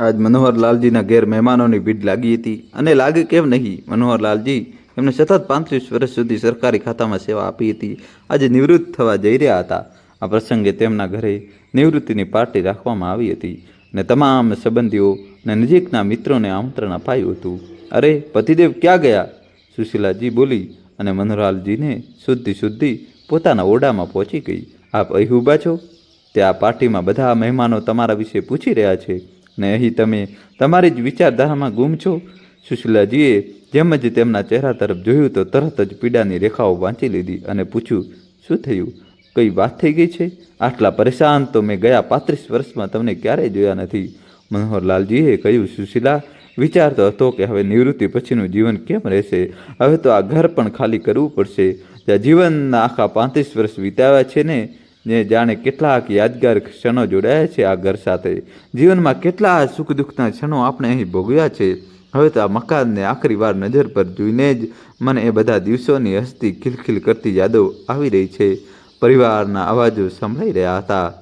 આજ મનોહરલાલજીના ઘેર મહેમાનોની ભીડ લાગી હતી અને લાગે કેમ નહીં, મનોહરલાલજી એમને સતત પાંત્રીસ વર્ષ સુધી સરકારી ખાતામાં સેવા આપી હતી. આજે નિવૃત્ત થવા જઈ રહ્યા હતા. આ પ્રસંગે તેમના ઘરે નિવૃત્તિની પાર્ટી રાખવામાં આવી હતી અને તમામ સંબંધીઓ ને નજીકના મિત્રોને આમંત્રણ અપાયું હતું. અરે, પતિદેવ ક્યાં ગયા? સુશીલાજી બોલી અને મનોહરલાલજીને શુદ્ધિ શુદ્ધિ પોતાના ઓરડામાં પહોંચી ગઈ. આપ અહીં ઊભા છો? તે આ પાર્ટીમાં બધા મહેમાનો તમારા વિશે પૂછી રહ્યા છે. ને અહીં તમે. તમારી જ વિચારધારામાં ગુમ છો? સુશીલાજીએ જેમ જ તેમના ચહેરા તરફ જોયું તો તરત જ પીડાની રેખાઓ વાંચી લીધી અને પૂછ્યું, શું થયું? કઈ વાત થઈ ગઈ છે? આટલા પરેશાન તો મેં ગયા પાંત્રીસ વર્ષમાં તમને ક્યારેય જોયા નથી. મનોહરલાલજીએ કહ્યું, સુશીલા વિચારતો હતો કે હવે નિવૃત્તિ પછીનું જીવન કેમ રહેશે? હવે તો આ ઘર પણ ખાલી કરવું પડશે. જીવનના આખા પાંત્રીસ વર્ષ વિતાવ્યા છે ને ને જાણે કેટલાક યાદગાર ક્ષણો જોડાયા છે આ ઘર સાથે. જીવનમાં કેટલા સુખ દુઃખના ક્ષણો આપણે અહીં ભોગવ્યા છે. હવે તો આ મકાનને આખરી વાર નજર પર જોઈને જ મને એ બધા દિવસોની હસ્તી ખિલખિલ કરતી યાદો આવી રહી છે. પરિવારના અવાજો સંભળાઈ રહ્યા હતા.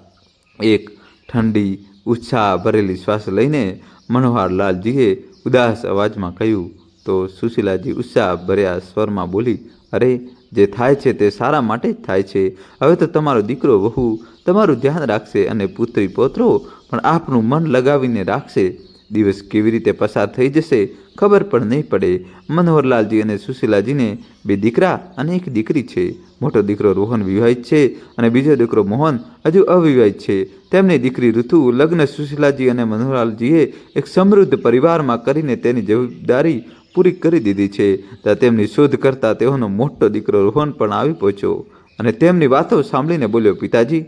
એક ઠંડી, ઉત્સાહ ભરેલી શ્વાસ લઈને મનોહરલાલજીએ ઉદાસ અવાજમાં કહ્યું, તો સુશીલાજી ઉત્સાહ ભર્યા સ્વરમાં બોલી, અરે જે થાય છે તે સારા માટે જ થાય છે. હવે તો તમારો દીકરો વહુ તમારું ધ્યાન રાખશે અને પુત્રી પોત્રો પણ આપનું મન લગાવીને રાખશે. દિવસ કેવી રીતે પસાર થઈ જશે ખબર પણ નહીં પડે. મનોહરલાલજી અને સુશીલાજીને બે દીકરા અને એક દીકરી છે. મોટો દીકરો રોહન વિવાહિત છે અને બીજો દીકરો મોહન હજુ અવિવાહિત છે. તેમની દીકરી ઋતુ, લગ્ન સુશીલાજી અને મનોહરલાલજીએ એક સમૃદ્ધ પરિવારમાં કરીને તેની જવાબદારી પૂરી કરી દીધી છે. ત્યાં તેમની શોધ કરતા તેઓનો મોટો દીકરો રોહન પણ આવી પહોંચ્યો અને તેમની વાતો સાંભળીને બોલ્યો, પિતાજી,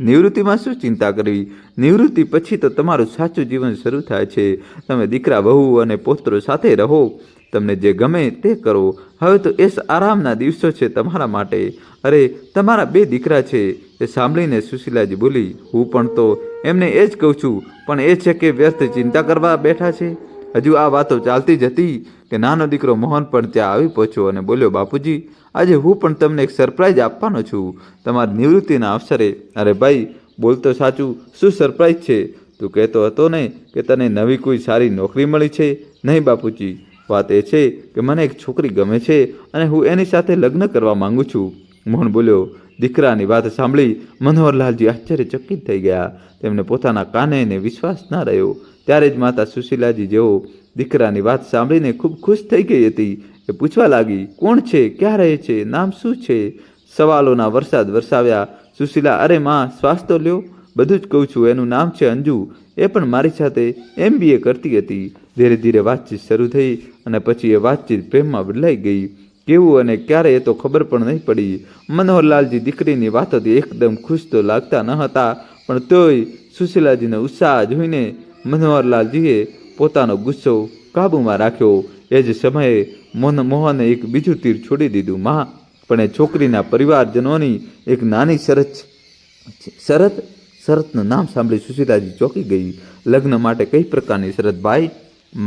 નિવૃત્તિમાં શું ચિંતા કરવી? નિવૃત્તિ પછી તો તમારું સાચું જીવન શરૂ થાય છે. તમે દીકરા, વહુ અને પોત્રો સાથે રહો. તમને જે ગમે તે કરો. હવે તો એ આરામના દિવસો છે તમારા માટે. અરે, તમારા બે દીકરા છે. એ સાંભળીને સુશીલાજી બોલી, હું પણ તો એમને એ જ કહું છું. પણ એ છે કે વ્યર્થ ચિંતા કરવા બેઠા છે. હજુ આ વાતો ચાલતી જ હતી કે નાનો દીકરો મોહન પણ ત્યાં આવી પહોંચ્યો અને બોલ્યો, બાપુજી, આજે હું પણ તમને એક સરપ્રાઈઝ આપવાનો છું. તમારી નિવૃત્તિના અવસરે. અરે ભાઈ બોલતો સાચું. શું સરપ્રાઈઝ છે? તું કહેતો હતો ને કે તને નવી કોઈ સારી નોકરી મળી છે? નહીં બાપુજી. વાત એ છે કે મને એક છોકરી ગમે છે અને હું એની સાથે લગ્ન કરવા માગું છું. મોહન બોલ્યો દીકરાની વાત સાંભળી મનોહરલાલજી આશ્ચર્યચકિત થઈ ગયા. તેમને પોતાના કાનેને વિશ્વાસ ના રહ્યો. ત્યારે જ માતા સુશીલાજી જેઓ દીકરાની વાત સાંભળીને ખૂબ ખુશ થઈ ગઈ હતી. એ પૂછવા લાગી, કોણ છે? ક્યાં રહે છે? નામ શું છે? સવાલોના વરસાદ વરસાવ્યા. સુશીલા, અરે માં, શ્વાસ તો લ્યો. બધું જ કહું છું, એનું નામ છે અંજુ. એ પણ મારી સાથે એમબીએ કરતી હતી. ધીરે ધીરે વાતચીત શરૂ થઈ અને પછી એ વાતચીત પ્રેમમાં બદલાઈ ગઈ. કેવું અને ક્યારે એ તો ખબર પણ નહીં પડી. મનોહરલાલજી દીકરીની વાતોથી એકદમ ખુશ તો લાગતા ન હતા, પણ તોય સુશીલાજીનો ઉત્સાહ જોઈને મનોહરલાલજીએ પોતાનો ગુસ્સો કાબૂમાં રાખ્યો. એ જ સમયે મોહન મોહને એક બીજું તીર છોડી દીધું. મા, પણ એ છોકરીના પરિવારજનોની એક નાની શરત શરત? શરતનું નામ સાંભળી સુશીલાજી ચોંકી ગઈ. લગ્ન માટે કઈ પ્રકારની શરત, ભાઈ?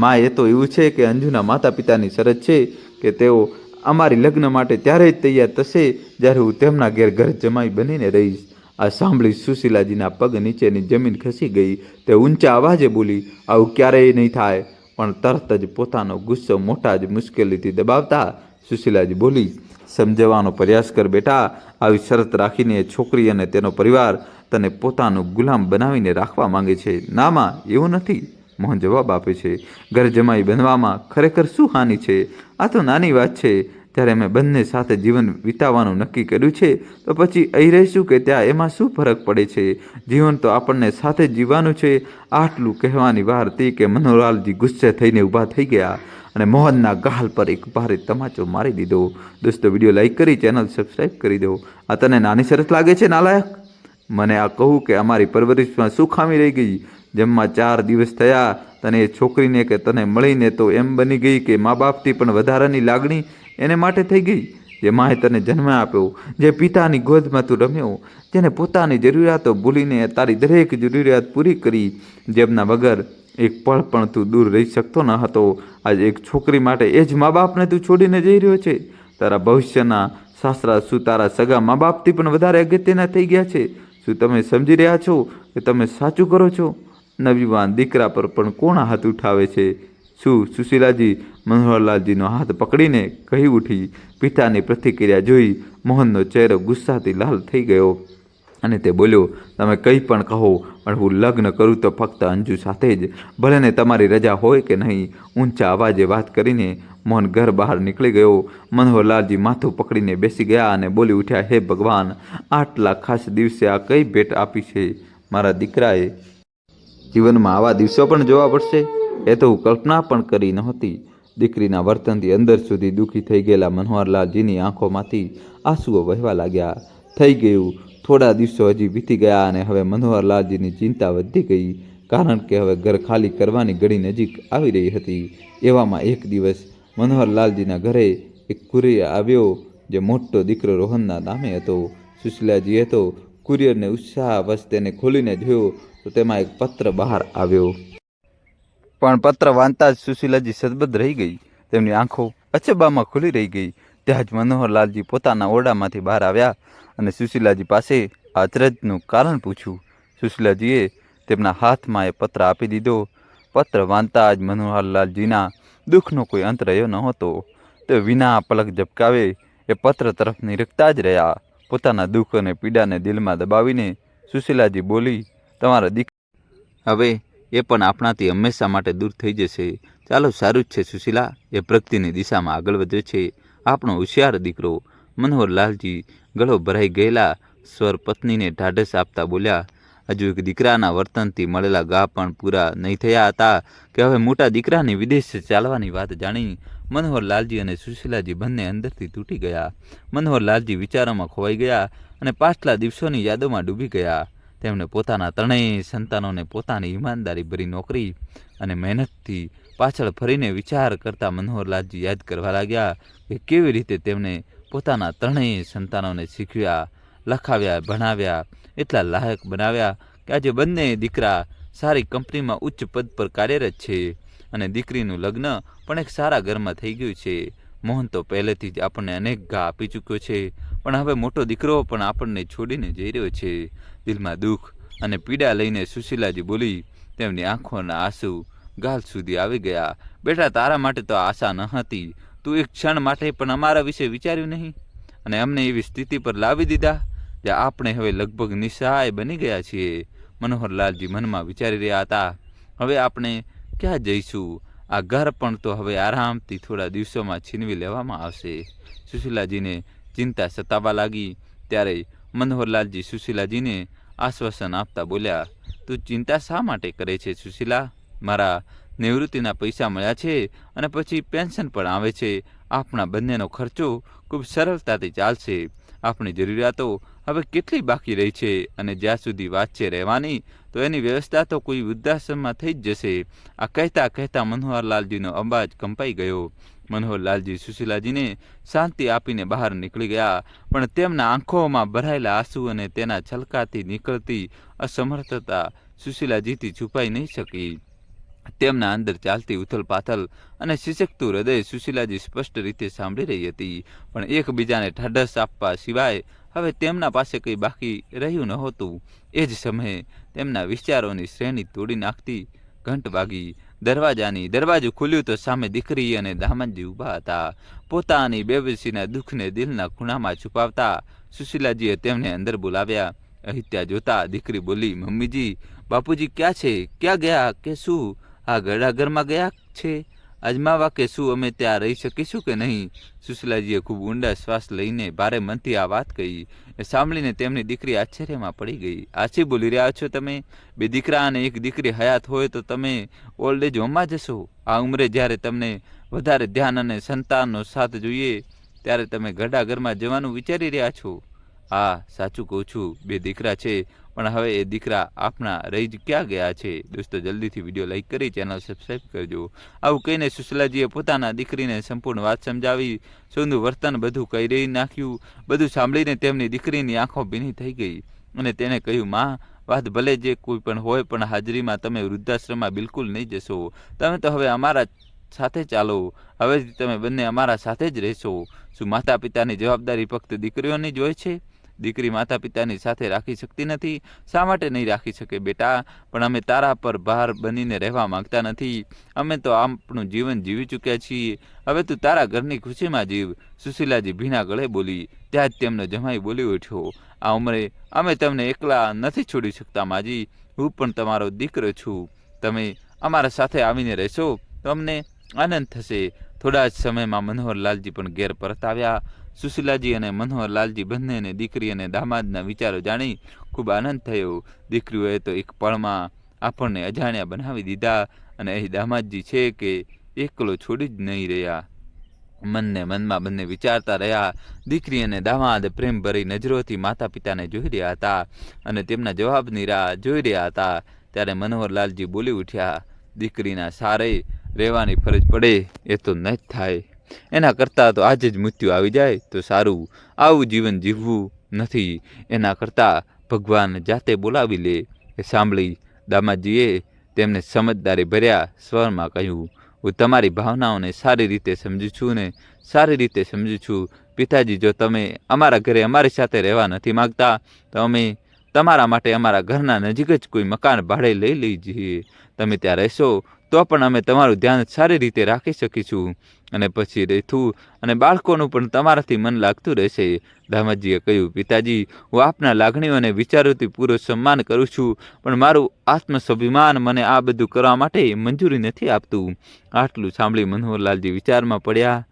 મા, એ તો એવું છે કે અંજુના માતા પિતાની શરત છે કે તેઓ અમારી લગ્ન માટે ત્યારે જ તૈયાર થશે જ્યારે હું તેમના ઘેર ઘર જમાઈ બનીને રહીશ. આ સાંભળી સુશીલાજીના પગ નીચેની જમીન ખસી ગઈ. તે ઊંચા અવાજે બોલી, આવું ક્યારેય નહીં થાય, પણ તરત જ પોતાનો ગુસ્સો મોટા જ મુશ્કેલીથી દબાવતા સુશીલાજી બોલી, સમજવાનો પ્રયાસ કર બેટા, આવી શરત રાખીને છોકરી અને તેનો પરિવાર તને પોતાનું ગુલામ બનાવીને રાખવા માંગે છે. નામાં એવું નથી. મોહન જવાબ આપે છે, ઘર જમાઈ બનવામાં ખરેખર શું હાનિ છે? આ તો નાની વાત છે. ત્યારે અમે બંને સાથે જીવન વિતાવવાનું નક્કી કર્યું છે, તો પછી અહીં રહીશું કે ત્યાં એમાં શું ફરક પડે છે? જીવન તો આપણને સાથે જીવવાનું છે. આટલું કહેવાની વાર હતી કે મનોહરલાલજી ગુસ્સે થઈને ઊભા થઈ ગયા અને મોહનના ગાલ પર એક ભારે તમાચો મારી દીધો. દોસ્તો, વીડિયો લાઈક કરી, ચેનલ સબસ્ક્રાઈબ કરી દો. આ તને નાની શરત લાગે છે, નાલાયક? મને આ કહું કે અમારી પરવરિશમાં શું ખામી રહી ગઈ. જેમમાં ચાર દિવસ થયા, તને એ છોકરીને કે તને મળીને તો એમ બની ગઈ કે મા બાપથી પણ વધારાની લાગણી એને માટે થઈ ગઈ, જે માએ તને જન્મ આપ્યો, જે પિતાની ગોદમાં તું રમ્યો, જેને પોતાની જરૂરિયાતો ભૂલીને તારી દરેક જરૂરિયાત પૂરી કરી, જેમના વગર એક પળ પણ તું દૂર રહી શકતો ન હતો. આજે એક છોકરી માટે એ જ મા બાપને તું છોડીને જઈ રહ્યો છે. તારા ભવિષ્યના સાસરા શું તારા સગા મા બાપથી પણ વધારે અગત્યના થઈ ગયા છે? શું તમે સમજી રહ્યા છો કે તમે સાચું કરો છો? નવીવાન દીકરા પર પણ કોણ હાથ ઉઠાવે છે? શું સુશીલાજી મનોહરલાલજીનો હાથ પકડીને કહી ઉઠી પિતાની પ્રતિક્રિયા જોઈ મોહનનો ચહેરો ગુસ્સાથી લાલ થઈ ગયો અને તે બોલ્યો, તમે કંઈ પણ કહો, પણ હું લગ્ન કરું તો ફક્ત અંજુ સાથે જ. ભલે ને તમારી રજા હોય કે નહીં. ઊંચા અવાજે વાત કરીને મોહન ઘર બહાર નીકળી ગયો. મનોહરલાલજી માથું પકડીને બેસી ગયા અને બોલી ઉઠ્યા, હે ભગવાન, આટલા ખાસ દિવસે આ કઈ ભેટ આપી છે? મારા દીકરાએ જીવનમાં આવા દિવસો પણ જોવા પડશે એ તો હું કલ્પના પણ કરી નહોતી. દીકરીના વર્તનથી અંદર સુધી દુઃખી થઈ ગયેલા મનોહરલાલજીની આંખોમાંથી આંસુઓ વહેવા લાગ્યા. થઈ ગયું. થોડા દિવસો હજી વીતી ગયા અને હવે મનોહરલાલજીની ચિંતા વધી ગઈ. કારણ કે હવે ઘર ખાલી કરવાની ઘડી નજીક આવી રહી હતી. એવામાં એક દિવસ મનોહરલાલજીના ઘરે એક કુરિયર આવ્યો, જે મોટો દીકરો રોહનના નામે હતો. સુશીલાજીએ તો કુરિયરને ઉત્સાહવશ તેને ખોલીને જોયો. તો તેમાં એક પત્ર બહાર આવ્યો. પણ પત્ર વાંચતા જ સુશીલાજી સદબદ્ધ રહી ગઈ. તેમની આંખો અચબામાં ખુલી રહી ગઈ. ત્યાં જ મનોહરલાલજી પોતાના ઓરડામાંથી બહાર આવ્યા અને સુશીલાજી પાસે આચરજનું કારણ પૂછ્યું. સુશીલાજીએ તેમના હાથમાં એ પત્ર આપી દીધો. પત્ર વાંચતા જ મનોહરલાલજીના દુઃખનો કોઈ અંત રહ્યો નહોતો. તે વિના પલક ઝબકાવે એ પત્ર તરફ નિરખતા જ રહ્યા. પોતાના દુઃખ અને પીડાને દિલમાં દબાવીને સુશીલાજી બોલી તમારા દીક હવે એ પણ આપણાથી હંમેશા માટે દૂર થઈ જશે. ચાલો, સારું જ છે, સુશીલા. એ પ્રગતિની દિશામાં આગળ વધે છે. આપણો હોશિયાર દીકરો મનોહરલાલજી ગળો ભરાઈ ગયેલા સ્વર પત્નીને ઢાઢસ આપતા બોલ્યા, હજુ એક દીકરાના વર્તનથી મળેલા ગા પણ પૂરા નહીં થયા હતા કે હવે મોટા દીકરાની વિદેશ ચાલવાની વાત જાણી મનોહરલાલજી અને સુશીલાજી બંને અંદરથી તૂટી ગયા. મનોહરલાલજી વિચારોમાં ખોવાઈ ગયા અને પાછલા દિવસોની યાદોમાં ડૂબી ગયા. તેમણે પોતાના ત્રણેય સંતાનોને પોતાની ઈમાનદારી ભરી નોકરી અને મહેનતથી પાછળ ફરીને વિચાર કરતા મનોહરલાલજી યાદ કરવા લાગ્યા કે કેવી રીતે તેમણે પોતાના ત્રણેય સંતાનોને શીખવ્યા લખાવ્યા, ભણાવ્યા, એટલા લાયક બનાવ્યા કે આજે બંને દીકરા સારી કંપનીમાં ઉચ્ચ પદ પર કાર્યરત છે અને દીકરીનું લગ્ન પણ એક સારા ઘરમાં થઈ ગયું છે. મોહન તો પહેલેથી જ આપણને અનેક ઘા આપી ચૂક્યો છે, પણ હવે મોટો દીકરો પણ આપણને છોડીને જઈ રહ્યો છે. દિલમાં દુઃખ અને પીડા લઈને સુશીલાજી બોલી, તેમની આંખોના આંસુ ગાલ સુધી આવી ગયા. બેટા, તારા માટે તો આશા ન હતી. તું એક ક્ષણ માટે પણ અમારા વિશે વિચાર્યું નહીં. અને અમને એવી સ્થિતિ પર લાવી દીધા જે આપણે હવે લગભગ નિસહાય બની ગયા છીએ. મનોહરલાલજી મનમાં વિચારી રહ્યા હતા. હવે આપણે ક્યાં જઈશું? આ ઘર પણ તો હવે આરામથી થોડા દિવસોમાં છીનવી લેવામાં આવશે. સુશીલાજીને ચિંતા સતાવા લાગી. ત્યારે મનોહરલાલજી સુશીલાજીને આશ્વાસન આપતા બોલ્યા, તું ચિંતા શા માટે કરે છે સુશીલા? મારા નિવૃત્તિના પૈસા મળ્યા છે અને પછી પેન્શન પણ આવે છે. આપણા બંનેનો ખર્ચો ખૂબ સરળતાથી ચાલશે. આપણી જરૂરિયાતો હવે કેટલી બાકી રહી છે અને જ્યાં સુધી વાત છે રહેવાની, તો એની વ્યવસ્થા તો કોઈ વૃદ્ધાશ્રમમાં થઈ જ જશે. આ કહેતા કહેતા મનોહરલાલજીનો અવાજ કંપાઈ ગયો. મનોહરલાલજી સુશીલાજીને શાંતિ આપીને બહાર નીકળી ગયા, પણ તેમના આંખોમાં ભરાયેલા આંસુ અને તેના છલકાથી નીકળતી અસમર્થતા સુશીલાજીથી છુપાઈ નહીં શકી. તેમના અંદર ચાલતી ઉથલપાથલ અને શિશકતું હૃદય સુશીલાજી સ્પષ્ટ રીતે સાંભળી રહી હતી, પણ એકબીજાને ઠાઢસ આપવા સિવાય હવે તેમના પાસે કંઈ બાકી રહ્યું નહોતું. એ જ સમયે તેમના વિચારોની શ્રેણી તોડી નાખતી ઘંટ વાગી દરવાજાની દરવાજો ખુલ્યું તો સામે દીકરી અને દામનજી ઊભા હતા. પોતાની બેબસીના દુઃખને દિલના ખૂણામાં છુપાવતા સુશીલાજીએ તેમને અંદર બોલાવ્યા. અહીં ત્યાં જોતા દીકરી બોલી, મમ્મીજી, બાપુજી ક્યાં છે? ક્યાં ગયા? કે શું? આ ઘરમાં ગયા છે? અજમાવા કે શું અમે ત્યાં રહી શકીશું કે નહીં? સુશીલાજીએ ખૂબ ઊંડા શ્વાસ લઈને ભારે મનથી આ વાત કહી એ સાંભળીને તેમની દીકરી આશ્ચર્યમાં પડી ગઈ. આછી બોલી રહ્યા છો તમે? બે દીકરા અને એક દીકરી હયાત હોય તો તમે ઓલ્ડ એજ હોમમાં જશો? આ ઉંમરે જ્યારે તમને વધારે ધ્યાન અને સંતાનનો સાથ જોઈએ, ત્યારે તમે ઘરમાં જવાનું વિચારી રહ્યા છો. હા, સાચું કહું છું. બે દીકરા છે. પણ હવે એ દીકરા આપણા રહી જ ક્યાં ગયા છે? દોસ્તો, જલ્દીથી વીડિયો લાઈક કરી, ચેનલ સબસ્ક્રાઈબ કરજો. આવું કહીને સુશલાજીએ પોતાના દીકરીને સંપૂર્ણ વાત સમજાવી, સોનું વર્તન બધું કહી નાખ્યું. બધું સાંભળીને તેમની દીકરીની આંખો ભીની થઈ ગઈ અને તેણે કહ્યું, માં, વાત ભલે જે કોઈ પણ હોય, પણ હાજરીમાં તમે વૃદ્ધાશ્રમમાં બિલકુલ નહીં જશો. તમે તો હવે અમારા સાથે ચાલો. હવેથી તમે બંને અમારા સાથે જ રહેશો. શું માતા પિતાની જવાબદારી ફક્ત દીકરીઓની જ હોય છે? દીકરી માતા પિતાની સાથે રાખી શકતી નથી. શા માટે નહીં રાખી શકે બેટા? પણ અમે તારા પર ભાર બનીને રહેવા માંગતા નથી. અમે તો આપણું જીવન જીવી ચૂક્યા છીએ. હવે તું તારા ઘરની ખુશીમાં જીવ. સુશીલાજી ભીના ગળે બોલી ત્યાં જ તેમનો જમાઈ બોલી ઉઠ્યો. આ ઉંમરે અમે તમને એકલા નથી છોડી શકતા માજી. હું પણ તમારો દીકરો છું. તમે અમારા સાથે આવીને રહેશો. તો અમને આનંદ થશે. થોડા જ સમયમાં મનોહરલાલજી પણ ઘેર પરત આવ્યા સુશીલાજી અને મનોહરલાલજી બંનેને દીકરી અને દામાદના વિચારો જાણી ખૂબ આનંદ થયો. દીકરીઓએ તો એક પળમાં આપણને અજાણ્યા બનાવી દીધા અને અહીં દામાદજી છે કે એકલો છોડી જ નહીં રહ્યા. મનને મનમાં બંને વિચારતા રહ્યા. દીકરી અને દામાદ પ્રેમ ભરી નજરોથી માતા પિતાને જોઈ રહ્યા હતા અને તેમના જવાબની રાહ જોઈ રહ્યા હતા. ત્યારે મનોહરલાલજી બોલી ઉઠ્યા, દીકરીના સારે રહેવાની ફરજ પડે એ તો ન જ થાય. એના કરતાં તો આજે જ મૃત્યુ આવી જાય તો સારું. આવું જીવન જીવવું નથી. એના કરતાં ભગવાન જાતે બોલાવી લે. એ સાંભળી દામાજીએ તેમને સમજદારી ભર્યા સ્વરમાં કહ્યું, હું તમારી ભાવનાઓને સારી રીતે સમજું છું ને સારી રીતે સમજું છું. પિતાજી, જો તમે અમારા ઘરે અમારી સાથે રહેવા નથી માગતા, તો અમે તમારા માટે અમારા ઘરના નજીક જ કોઈ મકાન ભાડે લઈ લઈએ તમે ત્યાં રહેશો તો પણ અમે તમારું ધ્યાન સારી રીતે રાખી શકીશું. અને પછી રહેતું અને બાળકોનું પણ તમારાથી મન લાગતું રહેશે. દામાજીએ કહ્યું, પિતાજી, હું આપના લાગણીઓ અને વિચારોથી પૂરો સન્માન કરું છું, પણ મારું આત્મસ્વાભિમાન મને આ બધું કરવા માટે મંજૂરી નથી આપતું. આટલું સાંભળી મનોહરલાલજી વિચારમાં પડ્યા.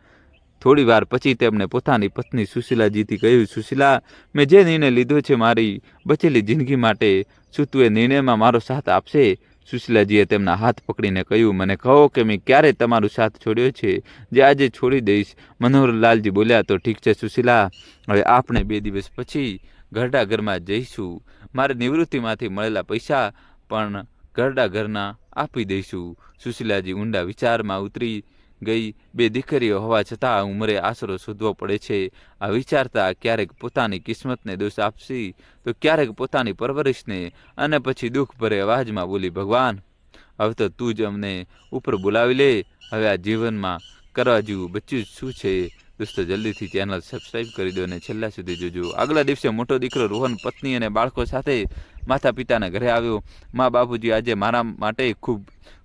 થોડી વાર પછી તેમણે પોતાની પત્ની સુશીલાજીથી કહ્યું, સુશીલા, મેં જે નિર્ણય લીધો છે મારી બચેલી જિંદગી માટે, શું તું એ નિર્ણયમાં મારો સાથ આપશે? સુશીલાજીએ તેમના હાથ પકડીને કહ્યું, મને કહો કે મેં ક્યારે તમારો સાથ છોડ્યો છે? જે આજે છોડી દઈશ. મનોહરલાલજી બોલ્યા, તો ઠીક છે સુશીલા, હવે આપણે બે દિવસ પછી ઘરડા ઘરમાં જઈશું. મારે નિવૃત્તિમાંથી મળેલા પૈસા પણ ઘરડા ઘરના આપી દઈશું. સુશીલાજી ઊંડા વિચારમાં ઉતરી ગઈ બે દીકરીઓ હોવા છતાં આ ઉંમરે આશરો શોધવો પડે છે. આ વિચારતા ક્યારેક પોતાની કિસ્મતને દોષ આપશી, તો ક્યારેક પોતાની પરવરિશને અને પછી દુઃખ ભરે અવાજમાં બોલી, ભગવાન, હવે તો તું જ અમને ઉપર બોલાવી લે. હવે આ જીવનમાં કરવા જેવું બચ્યું શું છે? દોસ્તો, જલ્દીથી ચેનલ સબસ્ક્રાઇબ કરી દો અને છેલ્લા સુધી જોજો. આગલા દિવસે મોટો દીકરો રોહન પત્ની અને બાળકો સાથે માતા પિતાના ઘરે આવ્યો. મા બાપુજી આજે મારા માટે ખૂબ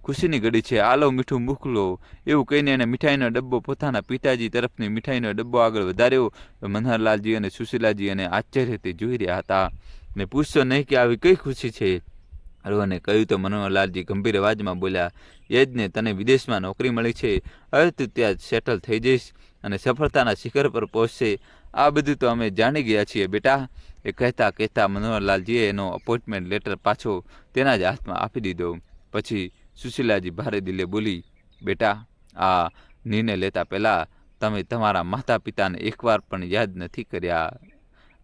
ખુશીની ઘડી છે. આલો મીઠું મોકલો. એવું કહીને એને મીઠાઈનો ડબ્બો પોતાના પિતાજી તરફની મીઠાઈનો ડબ્બો આગળ વધાર્યો. મનહરલાલજી અને સુશીલાજી એને આશ્ચર્યથી જોઈ રહ્યા હતા ને પૂછશો નહીં કે આવી કઈ ખુશી છે? રોહને કહ્યું તો મનોહરલાલજી ગંભીર અવાજમાં બોલ્યા એ જ ને તને વિદેશમાં નોકરી મળી છે. હવે તું ત્યાં સેટલ થઈ જઈશ અને સફળતાના શિખર પર પહોંચશે. આ બધું તો અમે જાણી ગયા છીએ બેટા. એ કહેતા કહેતા મનોહરલાલજીએ એનો અપોઇન્ટમેન્ટ લેટર પાછો તેના જ હાથમાં આપી દીધો. પછી સુશીલાજી ભારે દિલે બોલી, બેટા, આ નિર્ણય લેતા પહેલાં તમે તમારા માતા પિતાને એકવાર પણ યાદ નથી કર્યા.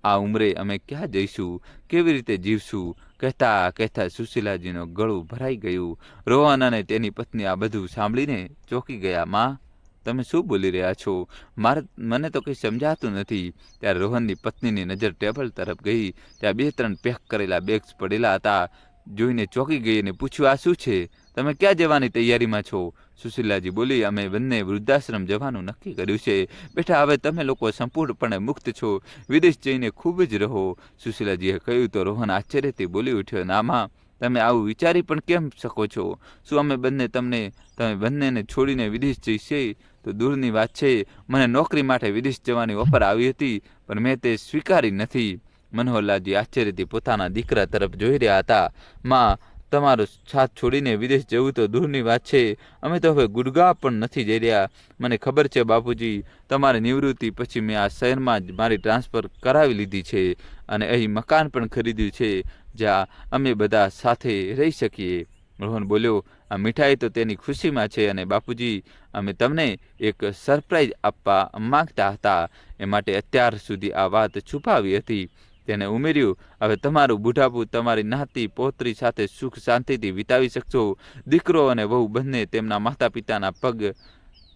આ ઉંમરે અમે ક્યાં જઈશું? કેવી રીતે જીવશું? કહેતા કહેતા સુશીલાજીનું ગળું ભરાઈ ગયું. રોહન અને તેની પત્ની આ બધું સાંભળીને ચોંકી ગયા, માં, તમે શું બોલી રહ્યા છો? મારે, મને તો કંઈ સમજાતું નથી. ત્યારે રોહનની પત્નીની નજર ટેબલ તરફ ગઈ. ત્યાં બે ત્રણ પેક કરેલા બેગ્સ પડેલા હતા. જોઈને ચોંકી ગઈ અને પૂછ્યું, આ શું છે? તમે ક્યાં જવાની તૈયારીમાં છો? સુશીલાજી બોલી, અમે બંને વૃદ્ધાશ્રમ જવાનું નક્કી કર્યું છે. બેટા, હવે તમે લોકો સંપૂર્ણપણે મુક્ત છો. વિદેશ જઈને ખૂબ જ રહો. સુશીલાજીએ કહ્યું, તો રોહન આશ્ચર્યથી બોલી ઉઠ્યો, નામાં, તમે આવું વિચારી પણ કેમ શકો છો? શું અમે બંને તમને, તમે બંનેને છોડીને વિદેશ જઈશે? તો દૂરની વાત છે, મને નોકરી માટે વિદેશ જવાની ઓફર આવી હતી, પણ મેં તે સ્વીકારી નથી. મનોહરલાલજી આશ્ચર્યથી પોતાના દીકરા તરફ જોઈ રહ્યા હતા. માં, તમારો સાથ છોડીને વિદેશ જવું તો દૂરની વાત છે. અમે તો હવે ગુડગાંવ પણ નથી જઈ રહ્યા. મને ખબર છે, બાપુજી, તમારી નિવૃત્તિ પછી મેં આ શહેરમાં જ મારી ટ્રાન્સફર કરાવી લીધી છે અને અહીં મકાન પણ ખરીદ્યું છે, જ્યાં અમે બધા સાથે રહી શકીએ. રોહન બોલ્યો, આ મીઠાઈ તો તેની ખુશીમાં છે અને બાપુજી, અમે તમને એક સરપ્રાઈઝ આપવા માંગતા હતા. એ માટે અત્યાર સુધી આ વાત છુપાવી હતી. તેને ઉમેર્યું, હવે તમારું બુઢાપું તમારી નાતી પોતરી સાથે સુખ શાંતિથી વિતાવી શકશો. દીકરો અને વહુ બંને તેમના માતા પિતાના પગ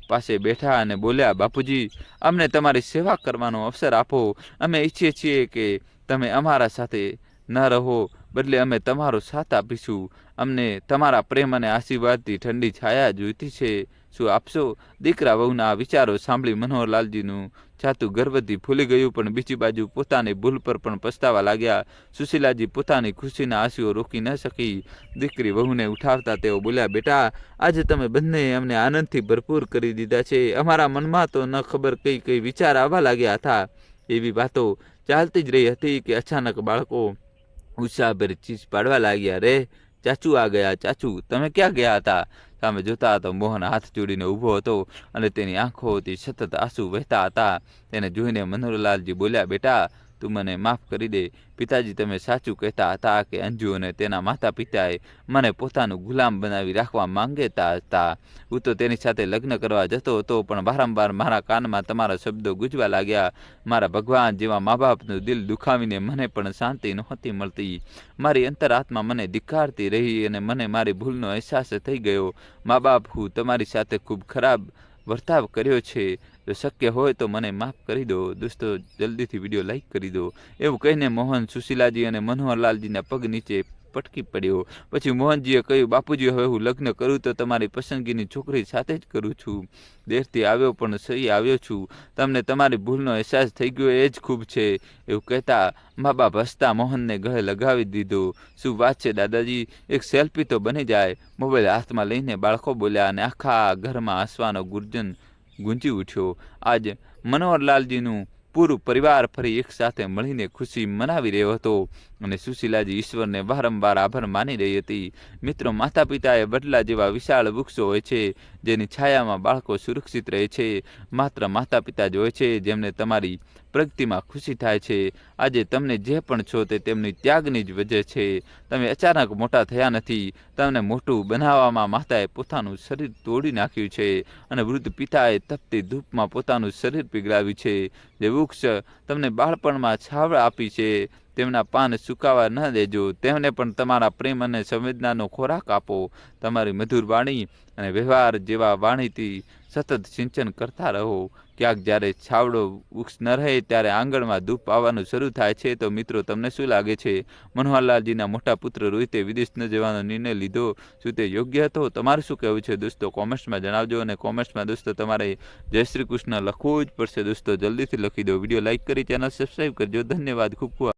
પાસે બેઠા અને બોલ્યા, બાપુજી, અમને તમારી સેવા કરવાનો અવસર આપો. અમે ઈચ્છીએ છીએ કે તમે અમારા સાથે ન રહો, બદલે અમે તમારો સાથ આપીશું. અમને તમારા પ્રેમ અને આશીર્વાદથી ઠંડી છાયા જોઈતી છે. શું આપશો? દીકરા વહુના વિચારો સાંભળી મનોહરલાલજીનું જાતું ગર્ભથી ભૂલી ગયું, પણ બીજી બાજુ પોતાની ભૂલ પર પણ પસ્તાવા લાગ્યા. સુશીલાજી પોતાની ખુશીના આંસુઓ રોકી ન શકી. દીકરી વહુને ઉઠાવતા તેઓ બોલ્યા, બેટા, આજે તમે બંને અમને આનંદથી ભરપૂર કરી દીધા છે. અમારા મનમાં તો ન ખબર કઈ કઈ વિચાર આવવા લાગ્યા હતા. એવી વાતો ચાલતી જ રહી હતી કે અચાનક બાળકો ઉત્સાહભેર ચીજ પાડવા લાગ્યા, રે ચાચુ આ ગયા, ચાચુ, તમે ક્યાં ગયા હતા? સામે જોતા હતા મોહન હાથ જોડીને ઊભો હતો અને તેની આંખોથી સતત આંસુ વહેતા હતા. તેને જોઈને મનોહરલાલજી બોલ્યા, બેટા તું મને માફ કરી દે. પિતાજી તમે સાચું કહેતા હતા કે અંજુ અને તેના માતા પિતાએ મને પોતાનું ગુલામ બનાવી રાખવા માંગેતા હતા. હું તો તેની સાથે લગ્ન કરવા જતો હતો, પણ વારંવાર મારા કાનમાં તમારા શબ્દો ગુજવા લાગ્યા. મારા ભગવાન જેવા મા બાપનું દિલ દુખાવીને મને પણ શાંતિ નહોતી મળતી. મારી અંતરાત્મા મને ધિક્કારતી રહી અને મને મારી ભૂલનો અહેસાસ થઈ ગયો. મા બાપ હું તમારી સાથે ખૂબ ખરાબ વર્તાવ કર્યો છે. જો શક્ય હોય તો મને માફ કરી દો. દોસ્તો, જલ્દીથી વીડિયો લાઇક કરી દો. એવું કહીને મોહન સુશીલાજી અને મનોહરલાલજીના પગ નીચે પટકી પડ્યો. પછી મોહનજીએ કહ્યું, બાપુજી, હવે હું લગ્ન કરું તો તમારી પસંદગીની છોકરી સાથે જ કરું છું. દેશથી આવ્યો પણ સહી આવ્યો છું. તમને તમારી ભૂલનો અહેસાસ થઈ ગયો એ જ ખૂબ છે. એવું કહેતા મા બાપ હસતા મોહનને ગળે લગાવી દીધો. શું વાત છે, દાદાજી? એક સેલ્ફી તો બની જાય. મોબાઈલ હાથમાં લઈને બાળકો બોલ્યા અને આખા ઘરમાં હસવાનો ગુર્જન ગુંજી ઉઠ્યો. આજ મનોહરલાલજીનું પૂરું પરિવાર ફરી એક સાથે મળીને ખુશી મનાવી રહ્યો હતો અને સુશીલાજી ઈશ્વરને વારંવાર આભાર માની રહી હતી. મિત્રો માતા પિતાએ બદલા જેવા વિશાળ વૃક્ષો હોય છે, જેની છાયામાં બાળકો સુરક્ષિત રહે છે. માત્ર માતા પિતા જ હોય છે, જેમને તમારી પ્રગતિમાં ખુશી થાય છે. આજે તમને જે પણ છો તે તેમની ત્યાગની જ વજહ છે. તમે અચાનક મોટા થયા નથી. તમને મોટું બનાવવામાં માતાએ પોતાનું શરીર તોડી નાખ્યું છે અને વૃદ્ધ પિતાએ તપતી ધૂપમાં પોતાનું શરીર પીગળાવ્યું છે. જે વૃક્ષ તમને બાળપણમાં છાવડા આપી છે. તેમના પાન સુકાવા ન દેજો. તેમને પણ તમારા પ્રેમ અને સંવેદનાનો ખોરાક આપો. તમારી મધુર વાણી અને વ્યવહાર જેવા વાણીથી સતત સિંચન કરતા રહો. ક્યાંક જ્યારે છાવડો વૃક્ષ ન રહે, ત્યારે આંગણમાં ધૂપ આવવાનું શરૂ થાય છે. તો મિત્રો, તમને શું લાગે છે? મનોહરલાલજીના મોટા પુત્ર રોહિતે વિદેશ ન જવાનો નિર્ણય લીધો શું તે યોગ્ય હતો? તમારું શું કહેવું છે દોસ્તો? કોમેન્ટ્સમાં જણાવજો અને કોમેન્ટ્સમાં દોસ્તો, તમારે જય શ્રી કૃષ્ણ લખવું જ પડશે દોસ્તો. જલ્દીથી લખી દો વીડિયો લાઇક કરી, ચેનલ સબસ્ક્રાઈબ કરજો. ધન્યવાદ. ખૂબ ખૂબ